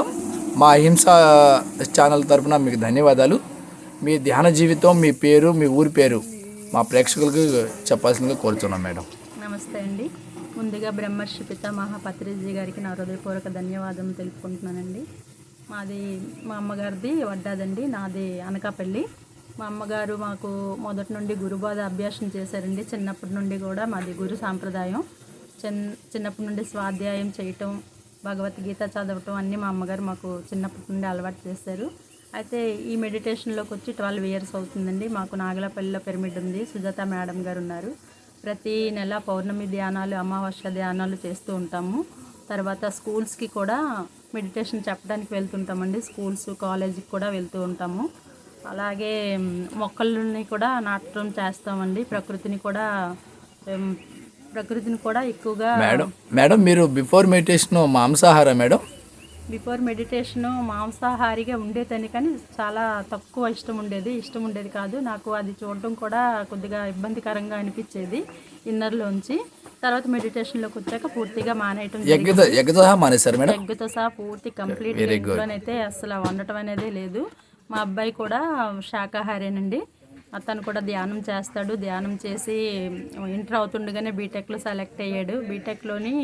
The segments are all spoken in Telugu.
మా అహింస ఛానల్ తరపున మీకు ధన్యవాదాలు. మీ ధ్యాన జీవితం మీ పేరు మీ ఊరి పేరు మా ప్రేక్షకులకు చెప్పాల్సిందిగా కోరుతున్నాం మేడం. నమస్తే అండి. ముందుగా బ్రహ్మర్షి పితామహ పత్రిజీ గారికి నా హృదయపూర్వక ధన్యవాదం తెలుపుకుంటున్నానండి. మాది మా అమ్మగారిది వడ్డాదండి నాది అనకాపల్లి. మా అమ్మగారు మాకు మొదటి నుండి గురుబాధ అభ్యాసం చేశారండి. చిన్నప్పటి నుండి కూడా మాది గురు సాంప్రదాయం. చిన్ చిన్నప్పటి నుండి స్వాధ్యాయం చేయటం భగవద్గీత చదవటం అన్నీ మా అమ్మగారు మాకు చిన్నప్పటి నుండి అలవాటు చేశారు. అయితే ఈ మెడిటేషన్లోకి వచ్చి ట్వెల్వ్ ఇయర్స్ అవుతుందండి. మాకు నాగలపల్లిలో పిరమిడ్ ఉంది. సుజాత మేడం గారు ఉన్నారు. ప్రతి నెల పౌర్ణమి ధ్యానాలు అమావాస్య ధ్యానాలు చేస్తూ ఉంటాము. తర్వాత స్కూల్స్కి కూడా మెడిటేషన్ చెప్పడానికి వెళ్తుంటామండి. స్కూల్స్ కాలేజీకి కూడా వెళ్తూ ఉంటాము. అలాగే మొక్కలని కూడా నాటడం చేస్తామండి. ప్రకృతిని కూడా ప్రకృతిని కూడా ఎక్కువగా మేడం మేడం మీరు బిఫోర్ మెడిటేషన్ మాంసాహారం మేడం? బిఫోర్ మెడిటేషను మాంసాహారిగా ఉండేదని కానీ చాలా తక్కువ ఇష్టం ఉండేది. ఇష్టం ఉండేది కాదు. నాకు అది చూడడం కూడా కొద్దిగా ఇబ్బందికరంగా అనిపించేది ఇన్నర్లోంచి. తర్వాత మెడిటేషన్లోకి వచ్చాక పూర్తిగా మానేయటం ఎగ్గుతో మానేశారు మేడం? ఎగ్గుతో సహా పూర్తి కంప్లీట్ ఇంట్లోనైతే అసలు వండటం అనేది లేదు. మా అబ్బాయి కూడా శాకాహారేనండి. అతను కూడా ధ్యానం చేస్తాడు. ధ్యానం చేసి ఇంటర్ అవుతుండగానే బీటెక్లో సెలెక్ట్ అయ్యాడు. బీటెక్లోని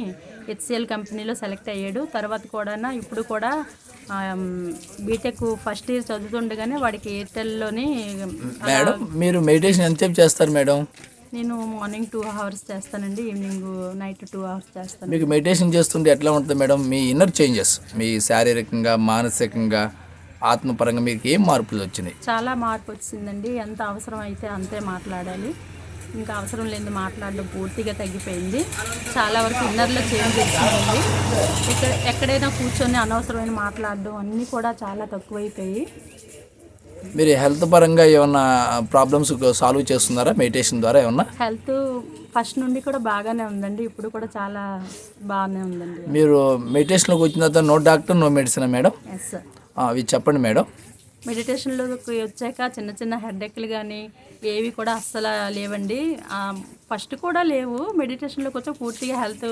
హెచ్సిఎల్ కంపెనీలో సెలెక్ట్ అయ్యాడు. తర్వాత కూడా ఇప్పుడు కూడా బీటెక్ ఫస్ట్ ఇయర్ చదువుతుండగానే వాడికి ఎయిర్టెల్లోని మేడం మీరు మెడిటేషన్ ఎంతసేపు చేస్తారు మేడం? నేను మార్నింగ్ టూ అవర్స్ చేస్తానండి. ఈవినింగ్ నైట్ టూ అవర్స్ చేస్తాను. మీకు మెడిటేషన్ చేస్తుంటే ఎట్లా ఉంటుంది మేడం? మీ ఇన్నర్ చేంజెస్ మీ శారీరకంగా మానసికంగా? ఆత్మపరంగా మీకు ఏం మార్పులు వచ్చినాయి? చాలా మార్పు వచ్చిందండి. ఎంత అవసరం అయితే అంతే మాట్లాడాలి. ఇంకా అవసరం లేని మాట్లాడడం పూర్తిగా తగ్గిపోయింది. చాలా వరకు ఇన్నర్లో చేంజ్ వచ్చిందండి. ఇక్కడ ఎక్కడైనా కూర్చొని అనవసరమైన మాట్లాడడం అన్నీ కూడా చాలా తక్కువైపోయి. మీరు హెల్త్ పరంగా ఏమన్నా ప్రాబ్లమ్స్ సాల్వ్ చేస్తున్నారా? మెడిటేషన్ ద్వారా ఏమన్నా? హెల్త్ ఫస్ట్ నుండి కూడా బాగానే ఉందండి. ఇప్పుడు కూడా చాలా బాగానే ఉందండి. మీరు మెడిటేషన్లోకి వచ్చిన తర్వాత no doctor no medicine madam? Yes sir అవి చెప్పండి మేడం. మెడిటేషన్లోకి వచ్చాక చిన్న చిన్న హెడ్ఎక్లు కానీ ఏవి కూడా అస్సలు లేవండి. ఫస్ట్ కూడా లేవు. మెడిటేషన్లోకి వచ్చాక పూర్తిగా హెల్త్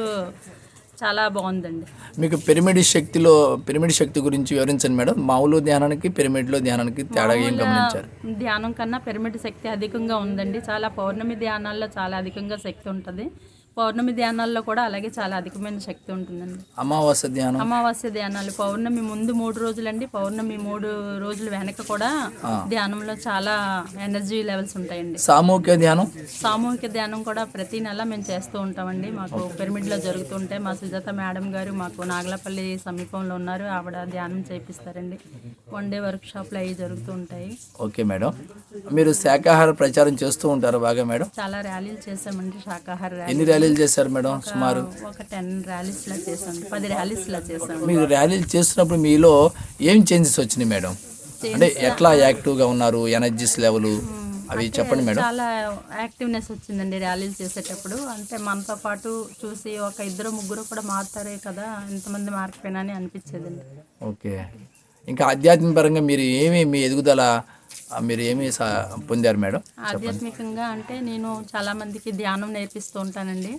చాలా బాగుందండి. మీకు పిరమిడ్ శక్తిలో పిరమిడ్ శక్తి గురించి వివరించండి మేడం. మామూలు ధ్యానానికి పిరమిడ్లో ధ్యానానికి తేడా ఏం గమనించారు? ధ్యానం కన్నా పిరమిడ్ శక్తి అధికంగా ఉందండి. చాలా పౌర్ణమి ధ్యానాల్లో చాలా అధికంగా శక్తి ఉంటుంది. పౌర్ణమి ధ్యానాల్లో కూడా అలాగే చాలా అధికమైన శక్తి ఉంటుందండి. అమావాస్య ధ్యానం. అమావాస్య ధ్యానాలు పౌర్ణమి ముందు మూడు రోజులండి. పౌర్ణమి మూడు రోజుల వెనక కూడా ధ్యానంలో చాలా ఎనర్జీ లెవెల్స్ ఉంటాయండి. సామూహిక ధ్యానం? సామూహిక ధ్యానం కూడా ప్రతి నెల మేము చేస్తూ ఉంటామండి. మాకు పిరమిడ్లో జరుగుతుంటాయి మా సుజాత మేడం గారు మాకు నాగలపల్లి సమీపంలో ఉన్నారు. ఆవిడ ధ్యానం చేపిస్తారండి. వన్ డే వర్క్ షాప్లు అవి జరుగుతూ ఉంటాయి. Okay madam. మీరు శాకాహార ప్రచారం చేస్తూ ఉంటారు బాగా మేడం? చాలా ర్యాలీలు చేసామండి శాకాహార ర్యాలీ ర్యాలీలు చేశారు మేడం సుమారు. ఒక టెన్ ర్యాలీస్లా చేసాం పది ర్యాలీస్లా చేసాం మీరు ర్యాలీలు చేస్తున్నప్పుడు మీలో ఏం చేంజెస్ వచ్చినాయి మేడం? అంటే ఎట్లా యాక్టివ్గా ఉన్నారు ఎనర్జీస్ లెవెల్ అవి చెప్పండి మేడం. చాలా యాక్టివ్నెస్ వచ్చిందండి ర్యాలీలు చేసేటప్పుడు. అంటే మనతో పాటు చూసి ఒక ఇద్దరు ముగ్గురు కూడా మారుతారే కదా ఎంతమంది మారిపోయినా అని అనిపించేదండి. ఓకే. ఇంకా ఆధ్యాత్మిక పరంగా మీరు ఏమి మీ ఎదుగుదల మీరు ఏమి పొందారు మేడం? ఆధ్యాత్మికంగా అంటే నేను చాలా మందికి ధ్యానం నేర్పిస్తూ ఉంటానండి.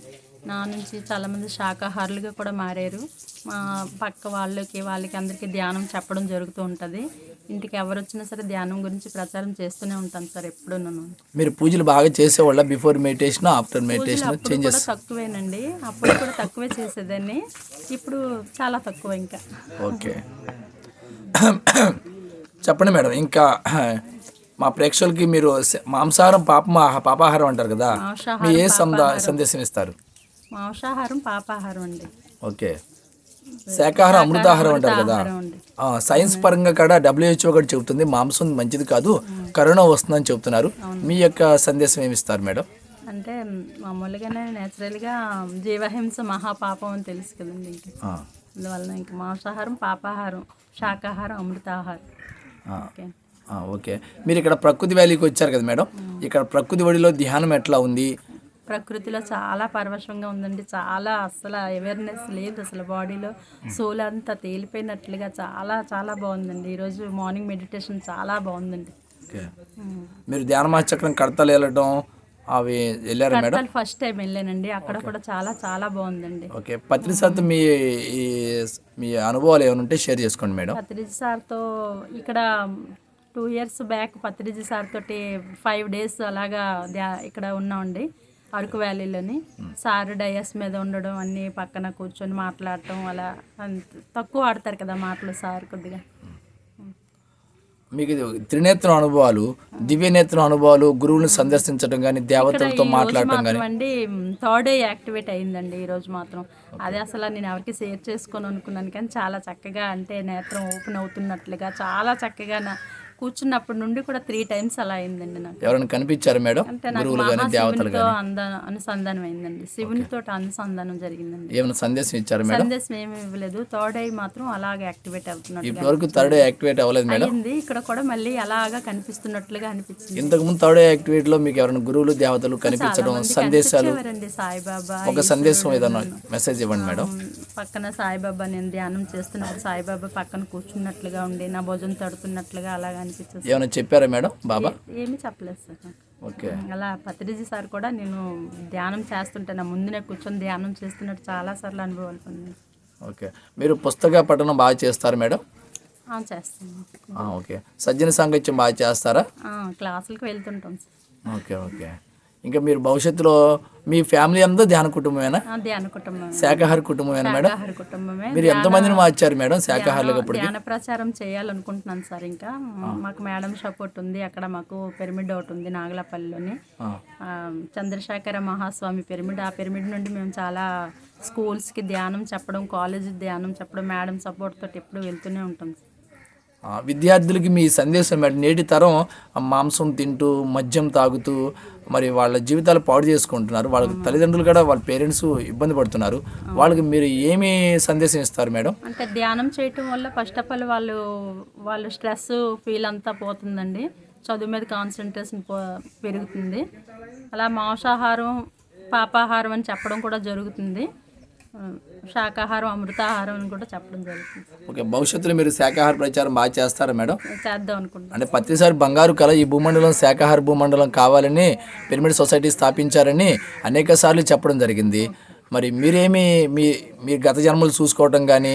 నా నుంచి చాలా మంది శాకాహారులుగా కూడా మారారు. మా పక్క వాళ్ళకి వాళ్ళకి అందరికీ ధ్యానం చెప్పడం జరుగుతూ ఉంటుంది. ఇంటికి ఎవరు వచ్చినా సరే ధ్యానం గురించి ప్రచారం చేస్తూనే ఉంటాను సార్ ఎప్పుడు నేను మీరు పూజలు బాగా చేసేవాళ్ళ బిఫోర్ మెడిటేషన్ ఆఫ్టర్ మెడిటేషన్ కూడా తక్కువేనండి. అప్పుడు కూడా తక్కువే చేసేదాన్ని. ఇప్పుడు చాలా తక్కువ ఇంకా. ఓకే. చెప్పండి మేడం ఇంకా మా ప్రేక్షకులకి మీరు మాంసాహారం పాప పాపాహారం అంటారు కదా మీ ఏ సంద సందేశం ఇస్తారు మాంసాహారం పాపాహారం అండి. ఓకే. శాకాహారం అమృతాహారం అంటారు కదా? సైన్స్ పరంగా కూడా డబ్ల్యూహెచ్ఓ కూడా చెబుతుంది మాంసం మంచిది కాదు కరోనా వస్తుందని చెబుతున్నారు. మీ యొక్క సందేశం ఏమి ఇస్తారు మేడం? అంటే మామూలుగానే నేచురల్గా జీవహింస మహాపాపం అని తెలుసు కదండి అందువలన ఇంకా మాంసాహారం పాపాహారం శాకాహారం అమృతాహారం. ఓకే. ఓకే. మీరు ఇక్కడ ప్రకృతి వ్యాలీకి వచ్చారు కదా మేడం. ఇక్కడ ప్రకృతి ఒడిలో ధ్యానం ఎట్లా ఉంది? ప్రకృతిలో చాలా పరవశంగా ఉందండి. చాలా అసలు అవేర్నెస్ లేదు అసలు బాడీలో. సోల్ అంతా తేలిపోయినట్లుగా చాలా చాలా బాగుందండి. ఈరోజు మార్నింగ్ మెడిటేషన్ చాలా బాగుందండి. మీరు ధ్యాన చక్రం కడతలు వెళ్ళడం అవి వెళ్ళారా మేడం? ఫస్ట్ టైం వెళ్ళానండి. అక్కడ కూడా చాలా చాలా బాగుందండి. ఓకే. పత్రి శాతం మీ మీ అనుభవాలు ఏమైనా ఉంటే షేర్ చేసుకోండి మేడం. పత్రిజీ సార్తో ఇక్కడ two years back Patriji sir తోటి ఫైవ్ డేస్ అలాగా ఇక్కడ ఉన్నామండి అరకు వ్యాలీలోని. సార్ డయస్ మీద ఉండడం అన్నీ పక్కన కూర్చొని మాట్లాడటం అలా తక్కువ ఆడతారు కదా మాటలు సార్ కొద్దిగా. మీకు ఇది త్రినేత్రం అనుభవాలు దివ్యనేత్రం అనుభవాలు గురువుని సందర్శించడం కానీ దేవతలతో మాట్లాడటం కానీ అండి థర్డ్ డే యాక్టివేట్ అయిందండి ఈ రోజు మాత్రం. అదే అసలు నేను ఎవరికి షేర్ చేసుకోను అనుకున్నాను కానీ చాలా చక్కగా అంటే నేత్రం ఓపెన్ అవుతున్నట్లుగా చాలా చక్కగా నా కూర్చున్నప్పటి నుండి కూడా త్రీ టైమ్స్ అలా అయిందండి నాకు. ఎవరైనా కనిపించారు మేడం? అంటే నాకు అంద అనుసంధానం అయిందండి. శివునితో అనుసంధానం జరిగిందండి. ఏమైనా సందేశం ఇచ్చారు మేడం? సందేశం ఏమి ఇవ్వలేదు. థర్డ్ ఐ మాత్రం అలాగే యాక్టివేట్ అవుతున్నట్లుగా ఇప్పటి వరకు థర్డ్ యాక్టివేట్ అవ్వలేదు మేడం. అయింది ఇక్కడ కూడా మళ్ళీ అలాగా కనిపిస్తున్నట్లుగా అనిపించింది. ఇంతకు ముందు థర్డ్ యాక్టివేట్లో మీకు ఎవరైనా గురువులు దేవతలు కనిపించడం సందేశాలు ఎవరండి సాయిబాబా ఒక సందేశం ఏదైనా మెసేజ్ ఇవ్వండి మేడం. పక్కన సాయిబాబా నేను ధ్యానం చేస్తున్నప్పుడు సాయిబాబా పక్కన కూర్చున్నట్లుగా ఉండి నా భోజనం తడుతున్నట్లుగా అలాగా ఏమైనా చెప్పారా మేడం? బాబా? ఏమీ చెప్పలేదు సార్. ఓకే. అలా పత్రిజీ సార్ కూడా నేను ధ్యానం చేస్తుంటే నా ముందునే కూర్చొని ధ్యానం చేస్తున్నట్టు చాలా సార్లు అనుభవాలు పొందాను. ఓకే. మీరు పుస్తక పఠనం బాగా చేస్తారు మేడం? చేస్తాను. ఓకే. సజ్జన సాంగత్యం బాగా చేస్తారా? క్లాసులకు వెళ్తుంటాం సార్. Okay okay. ఇంకా మీరు భవిష్యత్తులో మీ ఫ్యామిలీ అంతా ధ్యాన కుటుంబమేనా? ధ్యాన కుటుంబం శాకాహార కుటుంబమేనా మేడం? కుటుంబమే. మీరు ఎంతమందిని మార్చారు మేడం శాకాహారులకు ఇప్పుడు ధ్యాన ప్రచారం చేయాలనుకుంటున్నాను సార్ ఇంకా. మాకు మేడం సపోర్ట్ ఉంది. అక్కడ మాకు పిరమిడ్ ఒకటి ఉంది నాగలపల్లిలోని. చంద్రశేఖర మహాస్వామి పిరమిడ్. ఆ పిరమిడ్ నుండి మేము చాలా స్కూల్స్కి ధ్యానం చెప్పడం కాలేజ్ ధ్యానం చెప్పడం మేడం సపోర్ట్ తోటి ఎప్పుడు వెళ్తూనే ఉంటాం సార్. విద్యార్థులకి మీ సందేశం మేడం నేటి తరం మాంసం తింటూ మద్యం తాగుతూ మరి వాళ్ళ జీవితాలు పాడు చేసుకుంటున్నారు. వాళ్ళ తల్లిదండ్రులు కూడా వాళ్ళ పేరెంట్స్ ఇబ్బంది పడుతున్నారు. వాళ్ళకి మీరు ఏమి సందేశం ఇస్తారు మేడం? అంటే ధ్యానం చేయటం వల్ల ఫస్ట్ ఆఫ్ ఆల్ వాళ్ళు వాళ్ళు స్ట్రెస్ ఫీల్ అంతా పోతుందండి. చదువు మీద కాన్సన్ట్రేషన్ పెరుగుతుంది. అలా మాంసాహారం పాపాహారం అని చెప్పడం కూడా జరుగుతుంది. శాకాహారం అమృతాహారం అని కూడా చెప్పడం జరుగుతుంది. ఓకే భవిష్యత్తులో మీరు శాకాహార ప్రచారం బాగా చేస్తారా మేడం? చేద్దాం అనుకుంటున్నాను అంటే ప్రతిసారి బంగారు కళ ఈ భూమండలం శాకాహార భూమండలం కావాలని పిరమిడ్ సొసైటీ స్థాపించారని అనేక సార్లు చెప్పడం జరిగింది. మరి మీరేమి మీ మీ గత జన్మలు చూసుకోవటం కానీ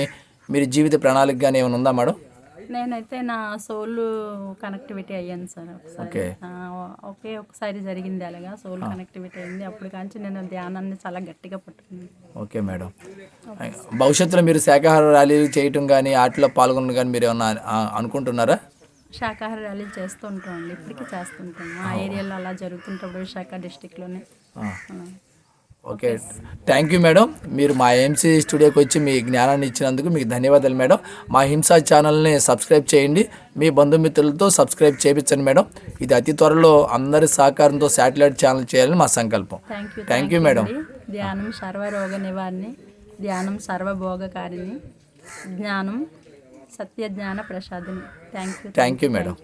మీరు జీవిత ప్రణాళిక కానీ ఏమైనా ఉందా మేడం? నేనైతే నా సోల్ కనెక్టివిటీ అయ్యాను సార్ ఒకసారి. ఒకే ఒకసారి జరిగింది అలాగా సోల్ కనెక్టివిటీ అయింది. అప్పుడు కాంచి నేను ధ్యానాన్ని చాలా గట్టిగా పట్టుకున్నాను. Okay madam. భవిష్యత్తులో మీరు శాకాహార ర్యాలీలు చేయటం కానీ వాటిలో పాల్గొనడం కానీ మీరు ఏమన్నా అనుకుంటున్నారా? శాకాహార ర్యాలీలు చేస్తూ ఉంటామండి ఇప్పటికీ చేస్తుంటాం మా ఏరియాలో అలా జరుగుతుంటప్పుడు విశాఖ డిస్టిక్లోనే. ఓకే. థ్యాంక్ యూ మేడం మీరు మా ఎంసీ స్టూడియోకి వచ్చి మీ జ్ఞానాన్ని ఇచ్చినందుకు మీకు ధన్యవాదాలు మేడం మా హింసా ఛానల్ని సబ్స్క్రైబ్ చేయండి. మీ బంధుమిత్రులతో సబ్స్క్రైబ్ చేయించండి మేడం ఇది అతి త్వరలో అందరి సహకారంతో శాటిలైట్ ఛానల్ చేయాలని మా సంకల్పం. థ్యాంక్ యూ మేడం ధ్యానం సర్వరోగ నివారణి ధ్యానం సర్వభోగకారిణి జ్ఞానం సత్య జ్ఞాన ప్రసాదిని thank you thank you madam